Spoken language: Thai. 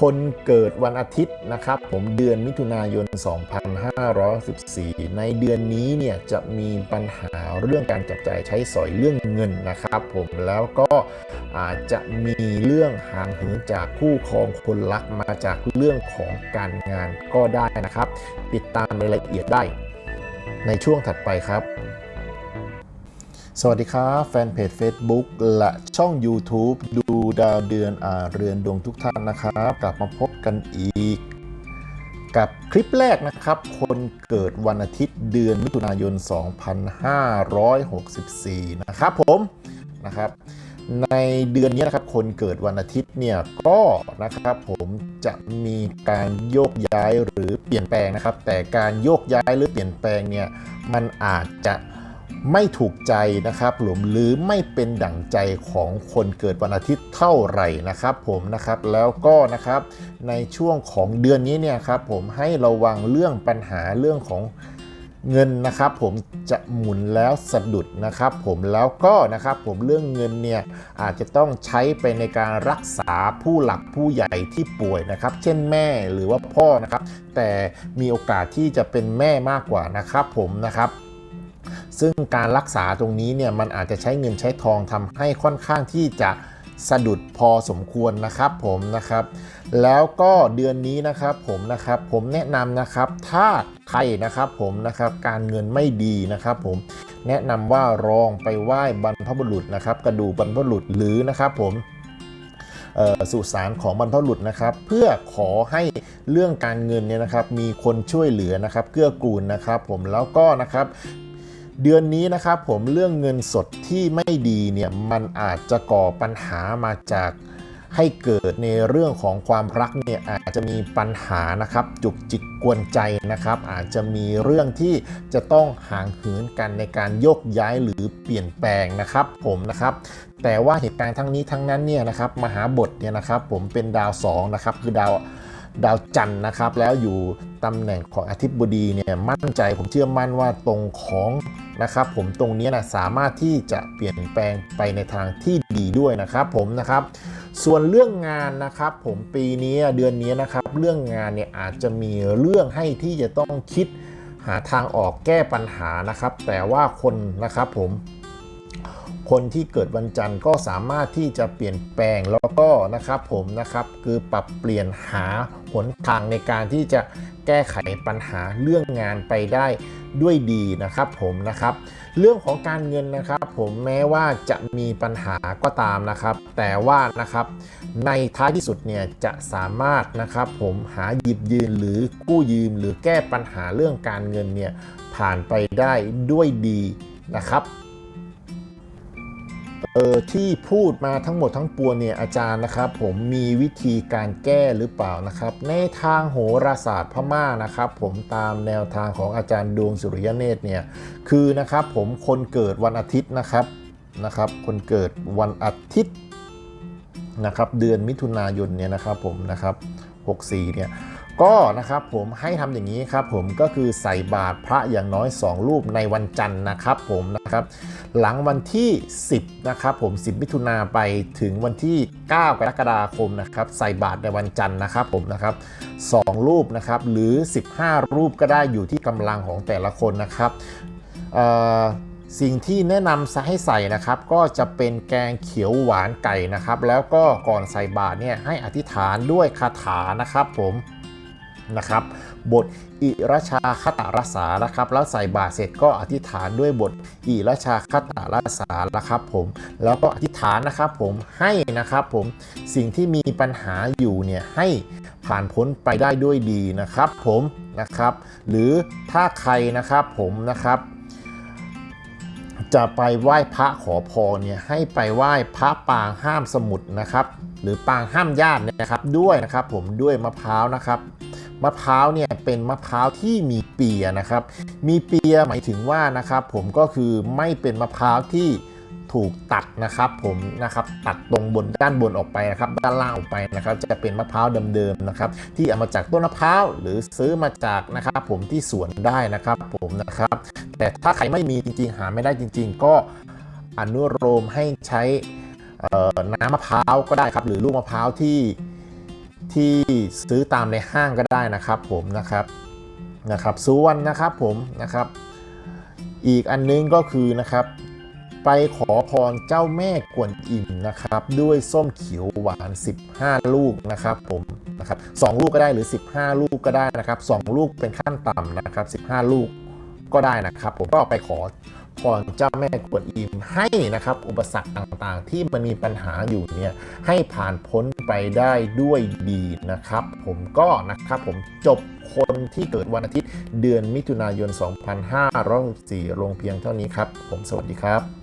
คนเกิดวันอาทิตย์นะครับ ผมเดือนมิถุนายน 2514 ในเดือนนี้เนี่ยจะมีปัญหาเรื่องการจับจ่ายใช้สอยเรื่องเงินนะครับ ผมแล้วก็อาจจะมีเรื่องห่างเหินจากคู่ครองคนรักมาจากเรื่องของการงานก็ได้นะครับ ติดตามรายละเอียดได้ในช่วงถัดไปครับ สวัสดีครับแฟนเพจ Facebook และช่อง YouTube ดูดาวเดือนอาเรือนดวงทุกท่านนะครับ กลับมาพบกันอีก กับคลิปแรกนะครับ คนเกิดวันอาทิตย์เดือนมิถุนายน 2564 นะครับผมนะครับในเดือนนี้นะครับคนเกิดวันอาทิตย์เนี่ยก็นะครับผมจะมีการโยกย้ายหรือเปลี่ยนแปลงนะครับ แต่การโยกย้ายหรือเปลี่ยนแปลงเนี่ยมันอาจจะ ไม่ถูกใจนะครับหรือหรือไม่เป็นดั่งใจของคนเกิดวันอาทิตย์เท่าไหร่นะครับผมนะครับแล้วก็นะครับในช่วงของเดือนนี้เนี่ยครับผมให้ระวังเรื่องปัญหาเรื่องของเงินนะครับผมจะหมุนแล้วสะดุดนะครับผมแล้วก็นะครับผมเรื่องเงินเนี่ยอาจจะต้องใช้ไปในการรักษาผู้หลักผู้ใหญ่ที่ป่วยนะครับ เช่นแม่หรือว่าพ่อนะครับ แต่มีโอกาสที่จะเป็นแม่มากกว่านะครับผมนะครับ ซึ่งการรักษาตรงนี้เนี่ยมันอาจจะใช้เงินใช้ทองทำให้ค่อนข้างที่จะสะดุดพอสมควรนะครับผมนะครับ แล้วก็เดือนนี้นะครับผมนะครับผมแนะนำนะครับถ้าใครนะครับผมนะครับการเงินไม่ดีนะครับผมแนะนำว่ารองไปไหว้บรรพบุรุษนะครับ กระดูบรรพบุรุษหรือนะครับผมสุสานของบรรพบุรุษนะครับ เพื่อขอให้เรื่องการเงินเนี่ยนะครับมีคนช่วยเหลือนะครับเกื้อกูลนะครับ ผมแล้วก็นะครับ เดือนนี้นะครับผมเรื่องเงินสดที่ไม่ดีเนี่ยมันอาจจะก่อปัญหามาจากให้เกิดในเรื่องของความรักเนี่ยอาจจะมีปัญหานะครับ จุกจิกกวนใจนะครับ อาจจะมีเรื่องที่จะต้องห่างเหินกันในการโยกย้ายหรือเปลี่ยนแปลงนะครับ ผมนะครับแต่ว่าเหตุการณ์ทั้งนี้ทั้งนั้นเนี่ยนะครับมหาบทเนี่ยนะครับผมเป็นดาวสองนะครับคือดาว ดาวจันทร์นะครับ แล้วอยู่ตำแหน่งของอาทิตย์บดีเนี่ยมั่นใจผมเชื่อมั่นว่าตรงของนะครับ ผมตรงนี้นะสามารถที่จะเปลี่ยนแปลงไปในทางที่ดีด้วยนะครับ ผมนะครับ ส่วนเรื่องงานนะครับ ผมปีนี้เดือนนี้นะครับ เรื่องงานเนี่ยอาจจะมีเรื่องให้ที่จะต้องคิดหาทางออกแก้ปัญหานะครับ แต่ว่าคนนะครับผม คนที่เกิดวันจันทร์ก็สามารถที่จะเปลี่ยนแปลงแล้วก็นะครับผมนะครับคือปรับเปลี่ยนหาหนทางในการที่จะแก้ไขปัญหาเรื่องงานไปได้ด้วยดีนะครับผมนะครับ เรื่องของการเงินนะครับผมแม้ว่าจะมีปัญหาก็ตามนะครับ แต่ว่านะครับในท้ายที่สุดเนี่ยจะสามารถนะครับผมหาหยิบยืนหรือกู้ยืมหรือแก้ปัญหาเรื่องการเงินเนี่ยผ่านไปได้ด้วยดีนะครับ เออที่พูดมาทั้งหมดทั้งปวงเนี่ยอาจารย์นะครับ ผมมีวิธีการแก้หรือเปล่านะครับ ในทางโหราศาสตร์พม่านะครับ ผมตามแนวทางของอาจารย์ดวงสุริยเนตรเนี่ยคือนะครับผมคนเกิดวันอาทิตย์นะครับนะครับ คนเกิดวันอาทิตย์นะครับ เดือนมิถุนายนเนี่ยนะครับผมนะครับ 64เนี่ย ก็นะครับผมให้ทำอย่างนี้ครับผมก็คือใส่บาตรพระอย่างน้อย 2 รูปในวันจันทร์นะครับผมนะครับหลังวันที่ 10นะครับผม 10 มิถุนาไปถึงวันที่ 9 กรกฎาคมนะครับใส่บาตรในวันจันทร์นะครับผมนะครับ2รูปนะครับหรือ 15 รูปก็ได้อยู่ที่กำลังของแต่ละคนนะครับสิ่งที่แนะนำให้ใส่นะครับ ก็จะเป็นแกงเขียวหวานไก่นะครับ แล้วก็ก่อนใส่บาตรเนี่ยให้อธิษฐานด้วยคาถานะครับผม นะครับบทอิรชาคตารสานะครับแล้วใส่บาตรเสร็จก็อธิษฐานด้วยบทอิรชาคตารสานะครับผมแล้วก็อธิษฐานนะครับผมให้นะครับผมสิ่งที่มีปัญหาอยู่เนี่ยให้ผ่านพ้นไปได้ด้วยดีนะครับผมนะครับหรือถ้าใครนะครับผมนะครับ จะไปไหว้พระขอพรเนี่ยให้ไปไหว้พระปางห้ามสมุดนะครับ หรือปางห้ามญาตินะครับด้วยนะครับผมด้วยมะพร้าวนะครับ มะพร้าวเนี่ยเป็นมะพร้าวที่มีเปียนะครับ มีเปียหมายถึงว่านะครับผมก็คือไม่เป็นมะพร้าวที่ถูกตัดนะครับผมนะครับตัดตรงบนด้านบนออกไปนะครับด้านล่างออกไปนะครับจะเป็นมะพร้าวเดิมๆนะครับที่เอามาจากต้นมะพร้าวหรือซื้อมาจากนะครับผมที่สวนได้นะครับผมนะครับ แต่ถ้าใครไม่มีจริงๆ หาไม่ได้จริง ๆ ก็อนุโลมให้ใช้น้ำมะพร้าวก็ได้ครับหรือลูกมะพร้าวที่ ที่ซื้อตามในห้างก็ได้นะครับผมนะครับนะครับส่วนนะครับผมนะครับ อีกอันนึงก็คือนะครับ ไปขอพรเจ้าแม่กวนอิมนะครับ ด้วยส้มเขียวหวาน 15 ลูกนะครับผมนะครับสองลูกก็ได้หรือ 15 ลูกก็ได้นะครับสองลูกเป็นขั้นต่ำนะครับ 15 ลูกก็ได้นะครับ ผมก็ไปขอ พรเจ้าแม่กวนอิมให้นะครับอุปสรรคต่างๆ ที่มันมีปัญหาอยู่เนี่ยให้ผ่านพ้นไปได้ด้วยดีนะครับ ผมก็นะครับผมจบคนที่เกิดวันอาทิตย์เดือนมิถุนายน 2564ลงเพียงเท่านี้ครับ ผมสวัสดีครับ